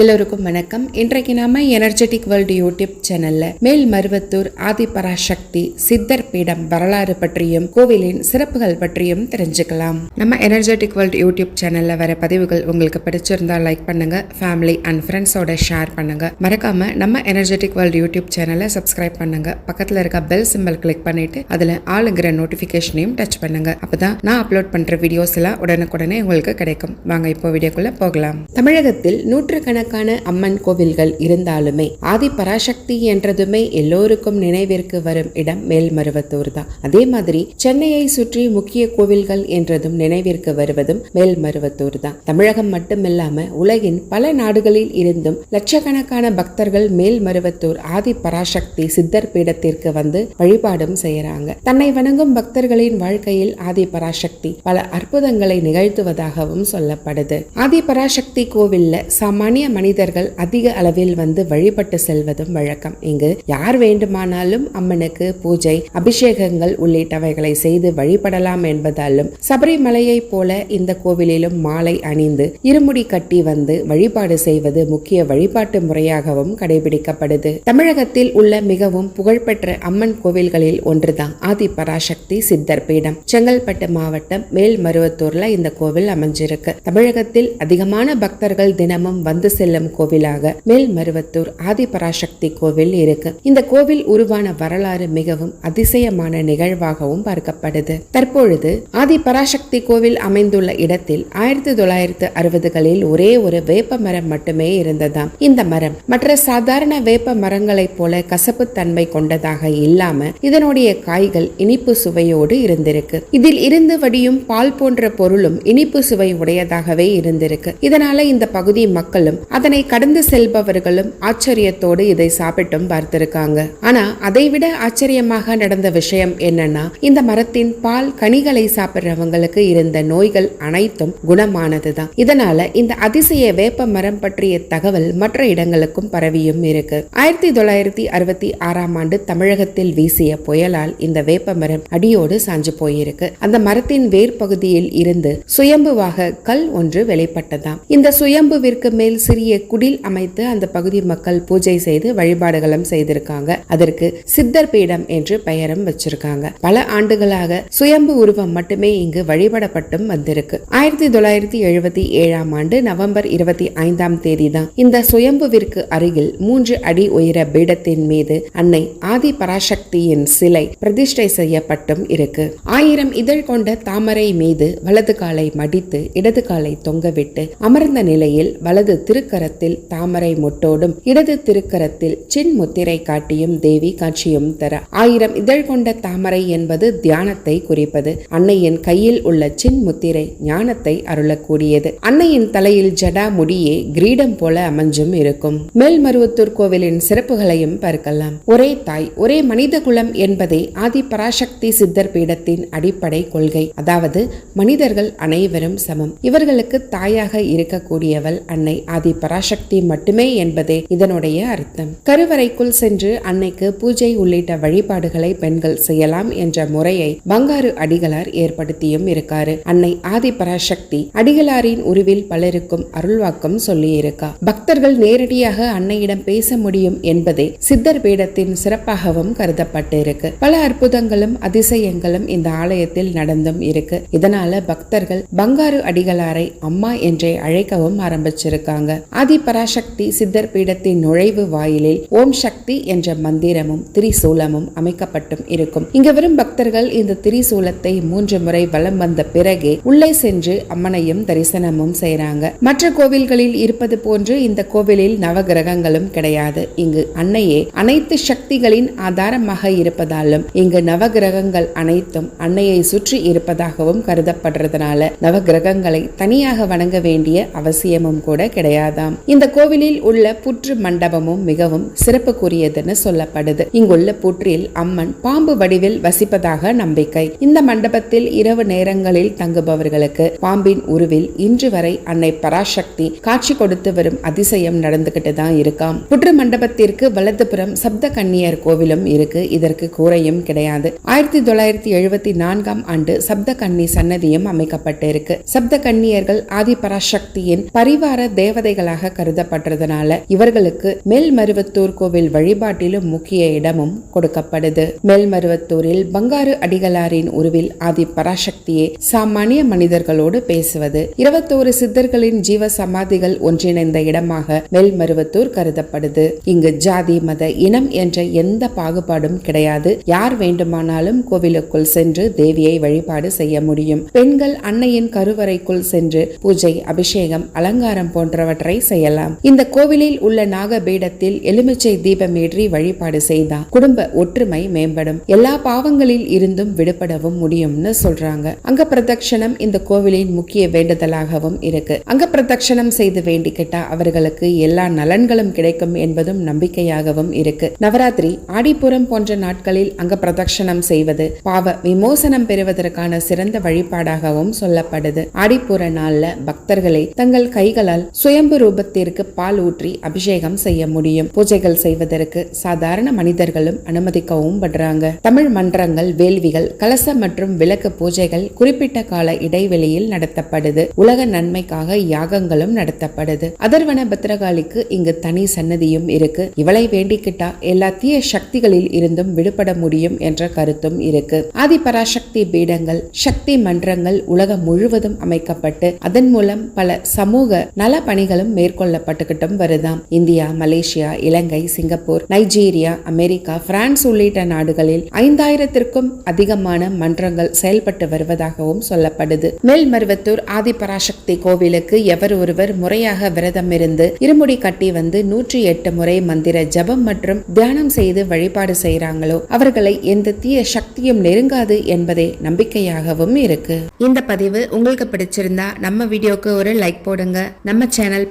எல்லோருக்கும் வணக்கம். இன்றைக்கு நாம எனர்ஜெட்டிக் வேர்ல்டு யூடியூப் சேனல்ல மேல் மருவத்தூர் ஆதிபராசக்தி சித்தர் பீடம் வரலாறு பற்றியும் கோவிலின் சிறப்புகள் பற்றியும் தெரிஞ்சுக்கலாம். நம்ம எனர்ஜெட்டிக் வேர்ல்டு யூடியூப் சேனல்ல வர பதிவுகள் உங்களுக்கு பிடிச்சிருந்தா லைக் பண்ணுங்க ஃபேமிலி அண்ட் ஃப்ரெண்ட்ஸோட ஷேர் பண்ணுங்க. மறக்காம நம்ம எனர்ஜெட்டிக் வேர்ல்டு யூடியூப் சேனலை சப்ஸ்கிரைப் பண்ணுங்க. பக்கத்துல இருக்க பெல் சிம்பல் கிளிக் பண்ணிட்டு அதுல ஆளுங்கிற நோட்டிபிகேஷனையும் டச் பண்ணுங்க. அப்பதான் நான் அப்லோட் பண்ற வீடியோஸ் எல்லாம் உடனுக்குடனே உங்களுக்கு கிடைக்கும். வாங்க இப்போ வீடியோக்குள்ள போகலாம். தமிழகத்தில் நூற்றுக்கணக்கான அம்மன் கோவில்கள் இருந்தாலுமே ஆதி பராசக்தி என்றதுமே எல்லோருக்கும் நினைவிற்கு வரும் இடம் மேல்மருவத்தூர் தான். அதே மாதிரி சென்னையை சுற்றி முக்கிய கோவில்கள் என்றதும் நினைவிற்கு வருவதும் மேல்மருவத்தூர் தான். தமிழகம் மட்டுமில்லாம உலகின் பல நாடுகளில் இருந்தும் லட்சக்கணக்கான பக்தர்கள் மேல்மருவத்தூர் ஆதி பராசக்தி சித்தர் பீடத்திற்கு வந்து வழிபாடும் செய்யறாங்க தன்னை வணங்கும் பக்தர்களின் வாழ்க்கையில் ஆதி பராசக்தி பல அற்புதங்களை நிகழ்த்துவதாகவும் சொல்லப்படுது. ஆதி பராசக்தி கோவில்ல சாமானிய மனிதர்கள் அதிக அளவில் வந்து வழிபட்டு செல்வதும் வழக்கம். இங்கு யார் வேண்டுமானாலும் அம்மனுக்கு பூஜை அபிஷேகங்கள் உள்ளிட்டவைகளை செய்து வழிபடலாம் என்பதாலும் சபரிமலையை போல இந்த கோவிலிலும் மாலை அணிந்து இருமுடி கட்டி வந்து வழிபாடு செய்வது முக்கிய வழிபாட்டு முறையாகவும் கடைபிடிக்கப்படுது. தமிழகத்தில் உள்ள மிகவும் புகழ்பெற்ற அம்மன் கோவில்களில் ஒன்றுதான் ஆதி பராசக்தி சித்தர் பீடம். செங்கல்பட்டு மாவட்டம் மேல்மருவத்தூர்ல இந்த கோவில் அமைஞ்சிருக்கு. தமிழகத்தில் அதிகமான பக்தர்கள் தினமும் வந்து செல்லும் கோவிலாக மேல்மருவத்தூர் ஆதிபராசக்தி கோவில் இருக்கு. இந்த கோவில் உருவான வரலாறு மிகவும் அதிசயமான நிகழ்வாகவும் பார்க்கப்படுது. தற்பொழுது ஆதி பராசக்தி கோவில் அமைந்துள்ள இடத்தில் ஆயிரத்தி தொள்ளாயிரத்து அறுபதுகளில் ஒரே ஒரு வேப்ப மரம் மட்டுமே இருந்ததாம். இந்த மரம் மற்ற சாதாரண வேப்ப மரங்களைப் போல கசப்பு தன்மை கொண்டதாக இல்லாம இதனுடைய காய்கள் இனிப்பு சுவையோடு இருந்திருக்கு. இதில் இருந்து வடியும் பால் போன்ற பொருளும் இனிப்பு சுவை உடையதாகவே இருந்திருக்கு. இதனால இந்த பகுதி மக்களும் அதனை கடந்து செல்பவர்களும் ஆச்சரியத்தோடு இதை சாப்பிட்டும் பார்த்திருக்காங்க. ஆனா அதைவிட ஆச்சரியமாக நடந்த விஷயம் என்னன்னா இந்த மரத்தின் பால் கனிகளை சாப்பிடுறவங்களுக்கு இருந்த நோய்கள் அனைத்தும் குணமானதுதான். இதனால இந்த அதிசய வேப்ப மரம் பற்றிய தகவல் மற்ற இடங்களுக்கும் பரவியும் இருக்கு. ஆயிரத்தி தொள்ளாயிரத்தி அறுபத்தி ஆறாம் ஆண்டு தமிழகத்தில் வீசிய புயலால் இந்த வேப்ப மரம் அடியோடு சாஞ்சு போயிருக்கு. அந்த மரத்தின் வேர் பகுதியில் இருந்து சுயம்புவாக கல் ஒன்று வெளிப்பட்டதாம். இந்த சுயம்புவிற்கு மேல் சிறிய குடில் அமைத்து அந்த பகுதி மக்கள் பூஜை செய்து வழிபாடுகளும் செய்திருக்காங்க. அதற்கு சித்தர் பீடம் என்று பெயரும் வச்சிருக்காங்க. பல ஆண்டுகளாக சுயம்பு உருவம் மட்டுமே இங்கு வழிபடப்பட்டும் வந்திருக்கு. ஆயிரத்தி தொள்ளாயிரத்தி எழுபத்தி ஏழாம் ஆண்டு நவம்பர் இருபத்தி ஐந்தாம் தேதி தான் இந்த சுயம்புவிற்கு அருகில் மூன்று அடி உயர பீடத்தின் மீது அன்னை ஆதி பராசக்தியின் சிலை பிரதிஷ்டை செய்யப்பட்டும் இருக்கு. ஆயிரம் இதழ் கொண்ட தாமரை மீது வலது காலை மடித்து இடது காலை தொங்கவிட்டு அமர்ந்த நிலையில் வலது திருக்கரத்தில் தாமரை மொட்டோடும் இடது திருக்கரத்தில் சின் முத்திரை காட்டியும் தேவி காட்சியும் தர. ஆயிரம் இதழ் கொண்ட தாமரை என்பது தியானத்தை குறிப்பது. அன்னையின் கையில் உள்ள சின் முத்திரை ஞானத்தை அருளக்கூடியது. அன்னையின் தலையில் ஜடா முடியே கிரீடம் போல அமைஞ்சும் இருக்கும். மேல்மருவத்தூர் கோவிலின் சிறப்புகளையும் பார்க்கலாம். ஒரே தாய் ஒரே மனித குலம் என்பதே ஆதி பராசக்தி சித்தர் பீடத்தின் அடிப்படை கொள்கை. அதாவது மனிதர்கள் அனைவரும் சமம். இவர்களுக்கு தாயாக இருக்கக்கூடியவள் அன்னை ஆதி பராசக்தி மட்டுமே என்பதே இதனுடைய அர்த்தம். கருவறைக்குள் சென்று அன்னைக்கு பூஜை உள்ளிட்ட வழிபாடுகளை பெண்கள் செய்யலாம் என்ற முறையை பங்காரு அடிகளார் ஏற்படுத்தியும் இருக்காரு. அன்னை ஆதி பராசக்தி அடிகளாரின் உருவில் பலருக்கும் அருள்வாக்கம் சொல்லி இருக்கா பக்தர்கள் நேரடியாக அன்னையிடம் பேச முடியும் என்பதே சித்தர் பீடத்தின் சிறப்பாகவும் கருதப்பட்டு இருக்கு பல அற்புதங்களும் அதிசயங்களும் இந்த ஆலயத்தில் நடந்தும் இருக்கு. இதனால பக்தர்கள் பங்காரு அடிகளாரை அம்மா என்றே அழைக்கவும் ஆரம்பிச்சிருக்காங்க. ஆதிபராசக்தி சித்தர் பீடத்தின் நுழைவு வாயிலில் ஓம் சக்தி என்ற மந்திரமும் திரிசூலமும் அமைக்கப்பட்டும் இருக்கும். இங்கு வரும் பக்தர்கள் இந்த திரிசூலத்தை மூன்று முறை வலம் வந்த பிறகே உள்ளே சென்று அம்மனையும் தரிசனமும் செய்றாங்க. மற்ற கோவில்களில் இருப்பது போன்று இந்த கோவிலில் நவகிரகங்களும் கிடையாது. இங்கு அன்னையே அனைத்து சக்திகளின் ஆதாரமாக இருப்பதாலும் இங்கு நவகிரகங்கள் அனைத்தும் அன்னையை சுற்றி இருப்பதாகவும் கருதப்படுறதுனால நவகிரகங்களை தனியாக வணங்க வேண்டிய அவசியமும் கூட கிடையாது. உள்ளதாம் இந்த கோவிலில் உள்ள புற்று மண்டபமும் மிகவும் சிறப்புக்குரியதுன்னு சொல்லப்படுது. இங்குள்ள புற்றில் அம்மன் பாம்பு வடிவில் வசிப்பதாக நம்பிக்கை. இந்த மண்டபத்தில் இரவு நேரங்களில் தங்குபவர்களுக்கு பாம்பின் உருவில் இன்று வரை அன்னை பராசக்தி காட்சி கொடுத்து வரும் அதிசயம் நடந்துகிட்டு தான் இருக்காம். புற்று மண்டபத்திற்கு வலதுபுறம் சப்த கன்னியர் கோவிலும் இருக்கு. இதற்கு கூரையும் கிடையாது. ஆயிரத்தி தொள்ளாயிரத்தி எழுபத்தி நான்காம் ஆண்டு சப்த கன்னி சன்னதியும் அமைக்கப்பட்டு இருக்கு சப்த கன்னியர்கள் ஆதி பராசக்தியின் பரிவார தேவதைகள் பக்தர்களாக கருதப்படுறதுனால இவர்களுக்கு மேல்மருவத்தூர் கோவில் வழிபாட்டிலும் முக்கிய இடமும் கொடுக்கப்படுது. மேல்மருவத்தூரில் பங்காரு அடிகளாரின் உருவில் ஆதி பராசக்தியே சாமானிய மனிதர்களோடு பேசுவது. இருபத்தோரு சித்தர்களின் ஜீவ சமாதிகள் ஒன்றிணைந்த இடமாக மேல்மருவத்தூர் கருதப்படுது. இங்கு ஜாதி மத இனம் என்ற எந்த பாகுபாடும் கிடையாது. யார் வேண்டுமானாலும் கோவிலுக்குள் சென்று தேவியை வழிபாடு செய்ய முடியும். பெண்கள் அன்னையின் கருவறைக்குள் சென்று பூஜை அபிஷேகம் அலங்காரம் போன்றவற்றை செய்யலாம். இந்த கோவிலில் உள்ள நாகபீடத்தில் எலுமிச்சை தீபம் ஏற்றி வழிபாடு செய்தா குடும்ப ஒற்றுமை மேம்படும். எல்லா பாவங்களில் இருந்தும் விடுபடவும் முடியும்னு சொல்றாங்க. அங்க பிரதட்சணம் இந்த கோவிலின் முக்கிய வேண்டுதலாகவும் இருக்கு. அங்க பிரதட்சணம் செய்து வேண்டிக்கிட்டா அவர்களுக்கு எல்லா நலன்களும் கிடைக்கும் என்பதும் நம்பிக்கையாகவும் இருக்கு. நவராத்திரி ஆடிப்புறம் போன்ற நாட்களில் அங்க பிரதட்சணம் செய்வது பாவ விமோசனம் பெறுவதற்கான சிறந்த வழிபாடாகவும் சொல்லப்படுது. ஆடிப்புற நாள்ல பக்தர்களை தங்கள் கைகளால் சுயம்பு ரூபத்திற்கு பால் ஊற்றி அபிஷேகம் செய்ய முடியும். பூஜைகள் செய்வதற்கு சாதாரண மனிதர்களும் அனுமதிக்கவும் படுறாங்க. தமிழ் மன்றங்கள் வேள்விகள் கலச மற்றும் விளக்கு பூஜைகள் குறிப்பிட்ட கால இடைவெளியில் நடத்தப்படுது. உலக நன்மைக்காக யாகங்களும் நடத்தப்படுது. அதர்வன பத்ரகாளிக்கு இங்கு தனி சன்னதியும் இருக்கு. இவளை வேண்டிக்கிட்டா எல்லா தீய சக்திகளில் இருந்தும் விடுபட முடியும் என்ற கருத்தும் இருக்கு. ஆதி பராசக்தி பீடங்கள் சக்தி மன்றங்கள் உலகம் முழுவதும் அமைக்கப்பட்டு அதன் மூலம் பல சமூக நல பணிகளும் மேற்கொள்ளப்பட்டுக்கிட்டும் வருதாம். India Malaysia Ilangai Singapore Nigeria America France உள்ளிட்ட நாடுகளில் ஐந்தாயிரத்திற்கும் அதிகமான மன்றங்கள் செயல்பட்டு வருவதாகவும் சொல்லப்படுது. மேல்மருவத்தூர் ஆதிபராசக்தி கோவிலுக்கு எவர் ஒருவர் முறையாக விரதம் இருந்து இருமுடி கட்டி வந்து நூற்றி எட்டு முறை மந்திர ஜபம் மற்றும் தியானம் செய்து வழிபாடு செய்றாங்களோ அவர்களை எந்த தீய சக்தியும் நெருங்காது என்பதே நம்பிக்கையாகவும் இருக்கு. இந்த பதிவு உங்களுக்கு பிடிச்சிருந்தா நம்ம வீடியோக்கு ஒரு லைக் போடுங்க. நம்ம சேனல்